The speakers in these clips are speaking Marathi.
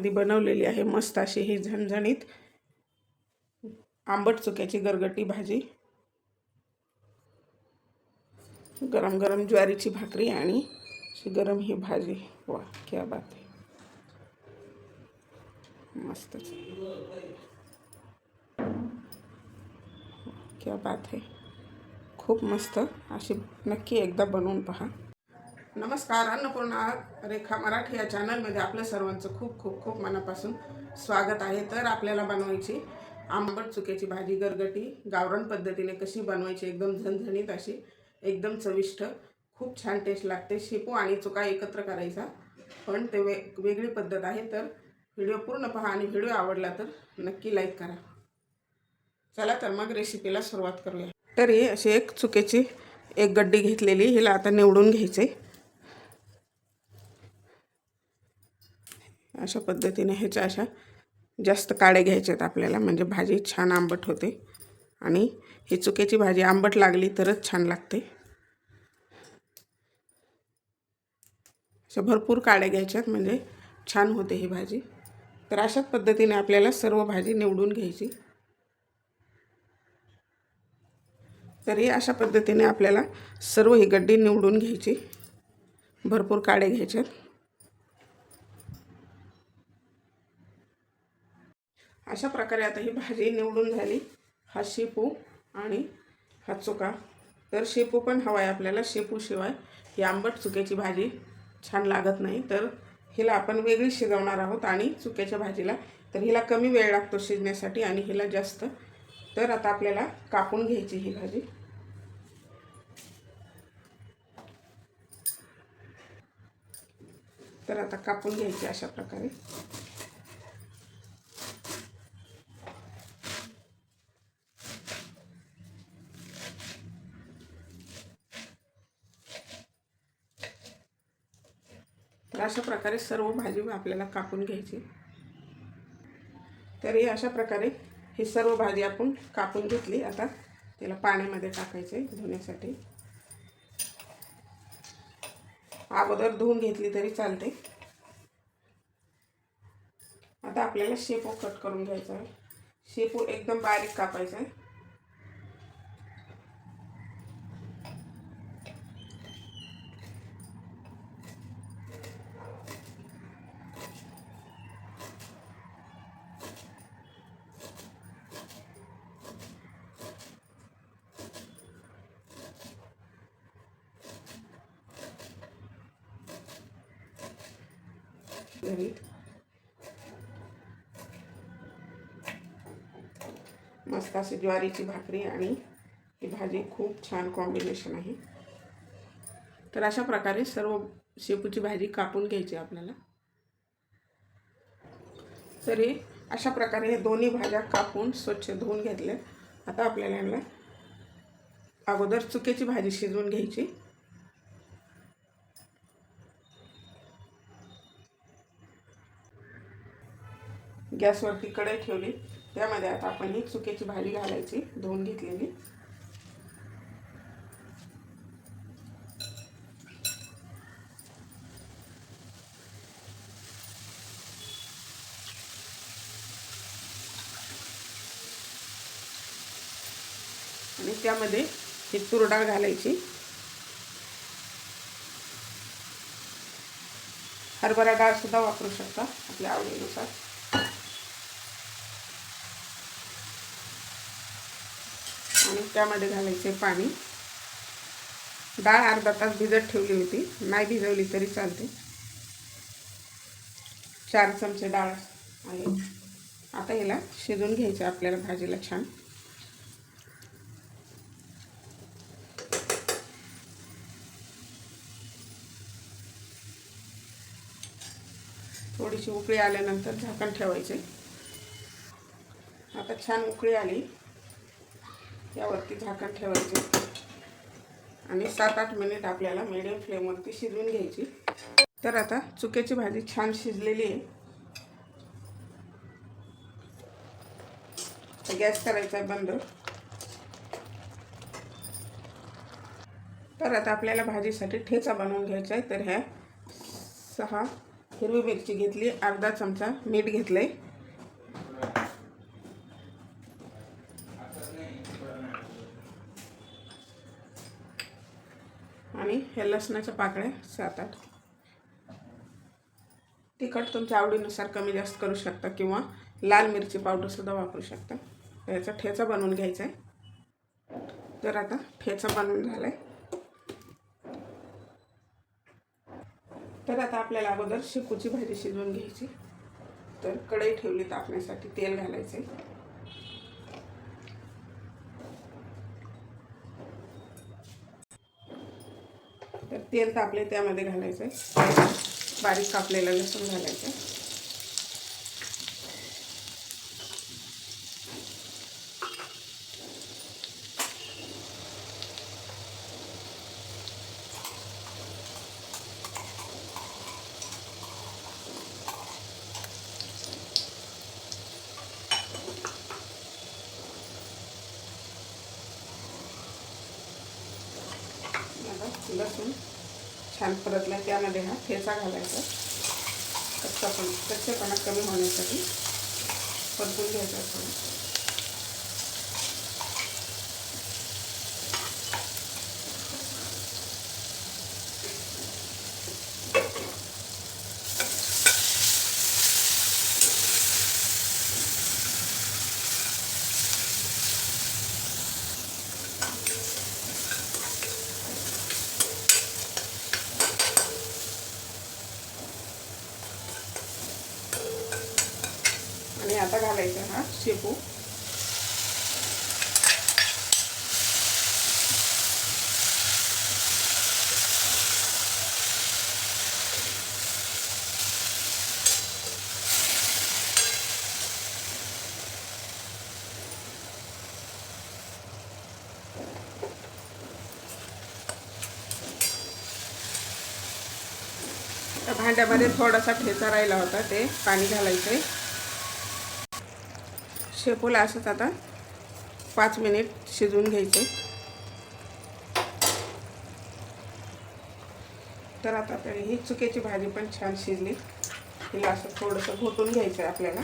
ह्याच्यामध्ये बनवलेली आहे मस्त अशी ही झणझणीत आंबट चुक्याची गरगटी भाजी. गरम गरम ज्वारीची भाकरी आणि अशी गरम ही भाजी. वा क्या बात आहे. मस्तच. क्या बात आहे. खूप मस्त अशी नक्की एकदा बनवून पहा. नमस्कार अन्नपूर्णा रेखा मराठी या चॅनलमध्ये आपलं सर्वांचं खूप खूप खूप मनापासून स्वागत आहे. तर आपल्याला बनवायची आंबट चुक्याची भाजी गरगटी गावरण पद्धतीने कशी बनवायची एकदम झणझणीत अशी एकदम चविष्ट खूप छान टेस्ट लागते. शेपू आणि चुका एकत्र करायचा पण ते वे वेगळी पद्धत आहे. तर व्हिडिओ पूर्ण पहा आणि व्हिडिओ आवडला तर नक्की लाईक करा. चला तर मग रेसिपीला सुरुवात करूया. तरी अशी एक चुक्याची एक गड्डी घेतलेली हिला आता निवडून घ्यायचे अशा पद्धतीने ह्याच्या अशा जास्त काळे घ्यायचे आहेत आपल्याला. म्हणजे भाजी छान आंबट होते. आणि ही चुक्याची भाजी आंबट लागली तरच छान लागते. अशा भरपूर काड्या घ्यायच्यात. म्हणजे छान होते ही भाजी. तर अशाच पद्धतीने आपल्याला सर्व भाजी निवडून घ्यायची. तरी अशा पद्धतीने आपल्याला सर्व ही गड्डी निवडून घ्यायची. भरपूर काळे घ्यायच्यात. अशा प्रकारे आता ही भाजी निवडून झाली. हा शेपू आणि हा चुका तर शेपू पण हवा आहे आपल्याला शेपूशिवाय ही आंबट चुक्याची भाजी छान लागत नाही. तर हिला आपण वेगळी शिजवणार आहोत आणि चुक्याच्या भाजीला. तर हिला कमी वेळ लागतो शिजण्यासाठी आणि हिला जास्त. तर आता आपल्याला कापून घ्यायची ही भाजी. तर आता कापून घ्यायची अशा प्रकारे. तर अशा प्रकारे सर्व भाजी आपल्याला कापून घ्यायची. तर अशा प्रकारे ही सर्व भाजी आपण कापून घेतली. आता तिला पाण्यामध्ये टाकायचे धुण्यासाठी. अगोदर धुवून घेतली तरी चालते. आता आपल्याला शेपू कट करून घ्यायचा आहे. शेपू एकदम बारीक कापायचा आहे. मस्त अशी ज्वारीची भाकरी आणि ही भाजी खूप छान कॉम्बिनेशन आहे. तर अशा प्रकारे सर्व शेपूची भाजी कापून घ्यायची आपल्याला. तरी अशा प्रकारे हे दोन्ही भाज्या कापून स्वच्छ धुवून घेतल्या. आता आपल्याला यांना अगोदर चुकीची भाजी शिजवून घ्यायची. गॅसवरती कढई ठेवली. त्यामध्ये आता आपण ही चुक्याची भाजी घालायची धुवून घेतलेली. आणि त्यामध्ये ही तूर डाळ घालायची. हरभरा डाळ सुद्धा वापरू शकता आपल्या आवडीनुसार आणि त्यामध्ये घालायचे पाणी. डाळ अर्धा तास भिजत ठेवली होती. नाही भिजवली तरी चालते. चार चमचे डाळ आहे. आता याला शिजून घ्यायचं आपल्याला भाजीला छान. थोडीशी उकळी आल्यानंतर झाकण ठेवायचे. आता छान उकळी आली. यावरती झाकण ठेवायचे. आणि सात आठ मिनिट आपल्याला मिडियम फ्लेमवरती शिजवून घ्यायची. तर आता चुक्याची भाजी छान शिजलेली आहे. गॅस करायचा आहे बंद. तर आता आपल्याला भाजीसाठी ठेचा बनवून घ्यायचा आहे. तर ह्या सहा हिरवी मिरची घेतली अर्धा चमचा मीठ घेतलं आहे आम्ही हे लसणाच्या पाकळ्या सात आठ तिखट तुमच्या आवडीनुसार कमी जास्त करू शकता किंवा लाल मिरची पावडरसुद्धा वापरू शकता. याचा ठेचा बनवून घ्यायचा आहे. तर आता ठेचा बनवून झाला आहे तर आता आपल्याला अगोदर शेपूची भाजी शिजवून घ्यायची. तर कढई ठेवली तापण्यासाठी तेल घालायचं आहे तर तेल तापले त्यामध्ये घालायचं आहे बारीक कापलेलं लसूण घालायचं आहे आता लसूण छान परतला त्यामध्ये हा ठेचा घालायचा. कच्चा पण कच्चेपणा कमी होण्यासाठी परतून घ्यायचा थोडं आणि आता घालायचा हा शेपू त्या थोडासा ठेचा राहिला होता ते पाणी घालायचं आहे शेपूला असंच आता पाच मिनिट शिजवून घ्यायचे तर आता आपल्याला ही चुकीची भाजी पण छान शिजली. तिला असं थोडंसं घोटून घ्यायचं आहे आपल्याला.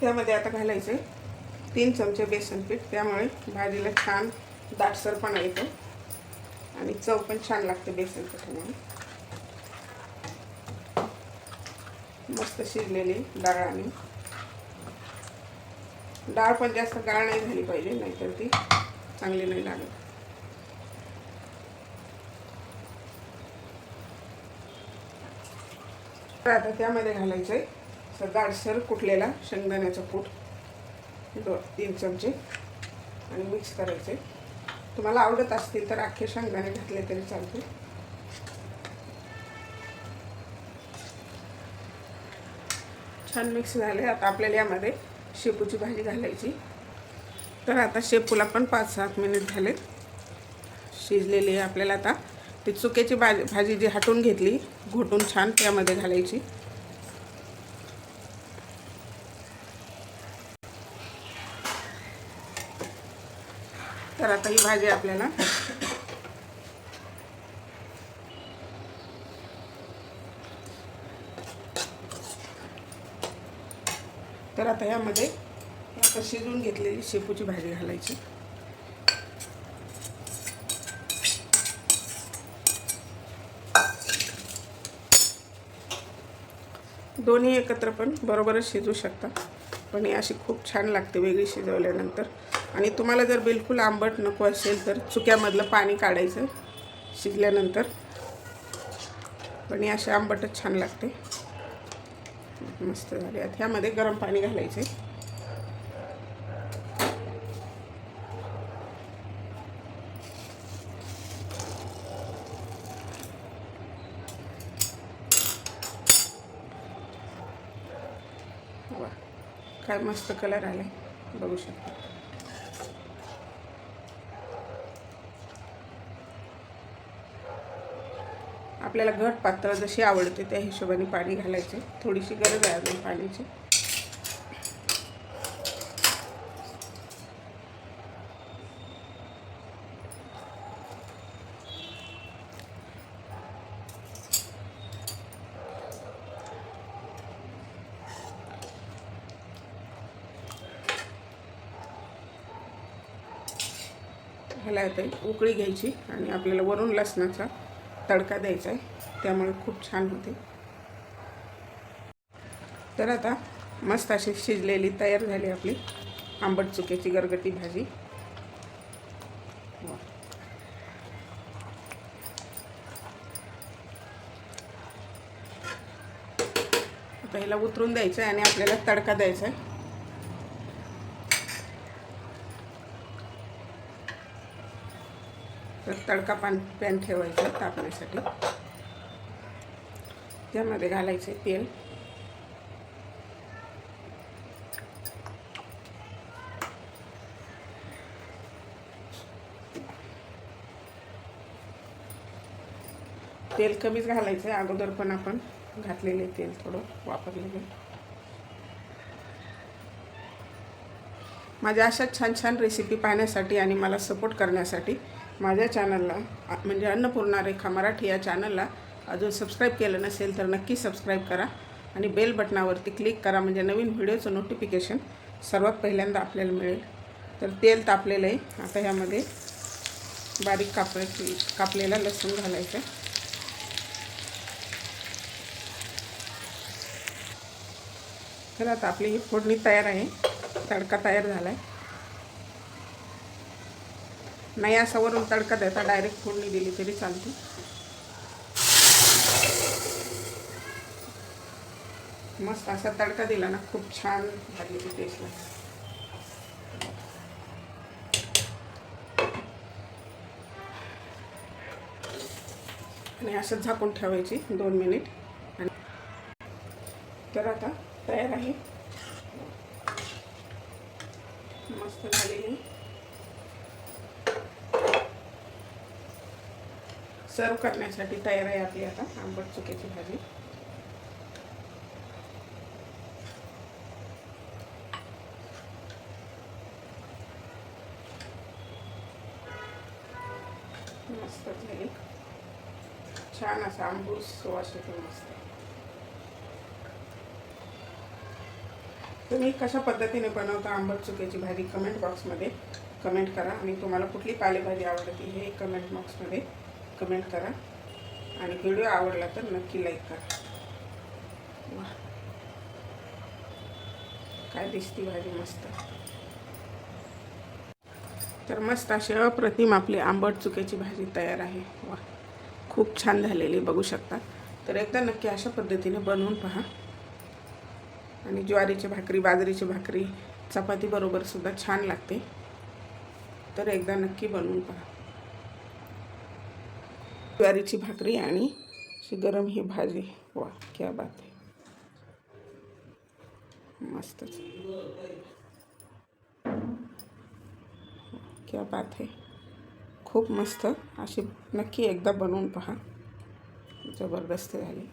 त्यामध्ये आता घालायचे तीन चमचे बेसन पीठ त्यामुळे भाजीला छान दाटसरपणा येतो. आणि चव पण छान लागते बेसन पिठामुळे मस्त शिजलेली डाळ आणि डाळ पण जास्त गाळ नाही झाली पाहिजे नाहीतर ती चांगली नाही लागत. तर आता त्यामध्ये घालायचं आहे असं जाडसर कुटलेला शेंगदाण्याचं कूट. दो तीन चमचे. आणि मिक्स करायचे. तुम्हाला आवडत असतील तर अख्खे शेंगदाणे घातले तरी चालते छान मिक्स झाले. आता आपल्याला यामध्ये शेपूची भाजी घालायची. तर आता शेपूला पण पाच सात मिनिट झाले. शिजलेली आहे आपल्याला आता. ती चुक्याची भाजी भाजी जी हटून घेतली घोटून छान त्यामध्ये घालायची. तर आता ही भाजी आपल्याला तर आता यामध्ये आता शिजवून घेतलेली शेपूची भाजी घालायची. दोन्ही एकत्र पण बरोबरच शिजू शकता. पण ही अशी खूप छान लागते वेगळी शिजवल्यानंतर. आणि तुम्हाला जर बिलकुल आंबट नको असेल तर चुक्यामधलं पाणी काढायचं शिजल्यानंतर. पण हे असे आंबटच छान लागते. मस्त झाले. आता ह्यामध्ये गरम पाणी घालायचे काय मस्त कलर आलाय. बघू शकता. आपल्याला घट पातळ जशी आवडते त्या हिशोबाने पाणी घालायचे. थोडीशी गरज आहे अजून पाण्याची घालायचं उकळी घ्यायची आणि आपल्याला वरून लसणाचा तडका द्यायचा आहे. त्यामुळे खूप छान होते. तर आता मस्त अशी शिजलेली तयार झाली आपली आंबट चुक्याची गरगटी भाजी. आता हिला उतरून द्यायचं आहे आणि आपल्याला तडका द्यायचा आहे. तर तडका पान पॅन ठेवायचा तापण्यासाठी. त्यामध्ये घालायचे तेल. तेल कमीच घालायचं आहे अगोदर पण आपण घातलेले तेल थोडं वापरलेलं माझ्या अशा छान छान रेसिपी पाहण्यासाठी आणि मला सपोर्ट करण्यासाठी माझ्या चॅनलला म्हणजे अन्नपूर्णा रेखा मराठी या चॅनलला अजून सबस्क्राईब केलं नसेल तर नक्की सबस्क्राईब करा आणि बेल बटनावरती क्लिक करा. म्हणजे नवीन व्हिडिओचं नोटिफिकेशन सर्वात पहिल्यांदा आपल्याला मिळेल. तर तेल तापलेलं आहे. आता ह्यामध्ये बारीक कापायची कापलेला लसूण घालायचं. तर आता आपली ही फोडणी तयार आहे. तडका तयार झाला आहे नाही असा वरून तडका देता डायरेक्ट फोडणी दिली तरी चालते. मस्त असा तडका दिला ना खूप छान भाजीची टेस्ट लागते आणि असं झाकून ठेवायची दोन मिनिट आणि तर आता तयार आहे. मस्त झालेली. सर्व करण्यासाठी तयार आहे आपली आता आंबट चुक्याची भाजी. मस्त झाली. छान असा आंबूस सुवास येतो मस्त. तुम्ही कशा पद्धतीने बनवता आंबट चुक्याची भाजी कमेंट बॉक्समध्ये कमेंट करा आणि तुम्हाला कुठली पालेभाजी आवडते हे कमेंट बॉक्समध्ये कमेंट करा. आणि व्हिडिओ आवडला तर नक्की लाईक करा. वा. काय दिसती भाजी मस्त. तर मस्त अशी अप्रतिम आपली आंबट चुक्याची भाजी तयार आहे. वा. खूप छान झालेली बघू शकता. तर एकदा नक्की अशा पद्धतीने बनवून पहा. आणि ज्वारीची भाकरी बाजरीची भाकरी चपाती सुद्धा छान लागते. तर एकदा नक्की बनवून पहा. ज्वारीची भाकरी आणि अशी गरम ही भाजी. वा क्या बात आहे. मस्तच. क्या बात आहे. खूप मस्त अशी नक्की एकदा बनवून पहा. जबरदस्त झाली.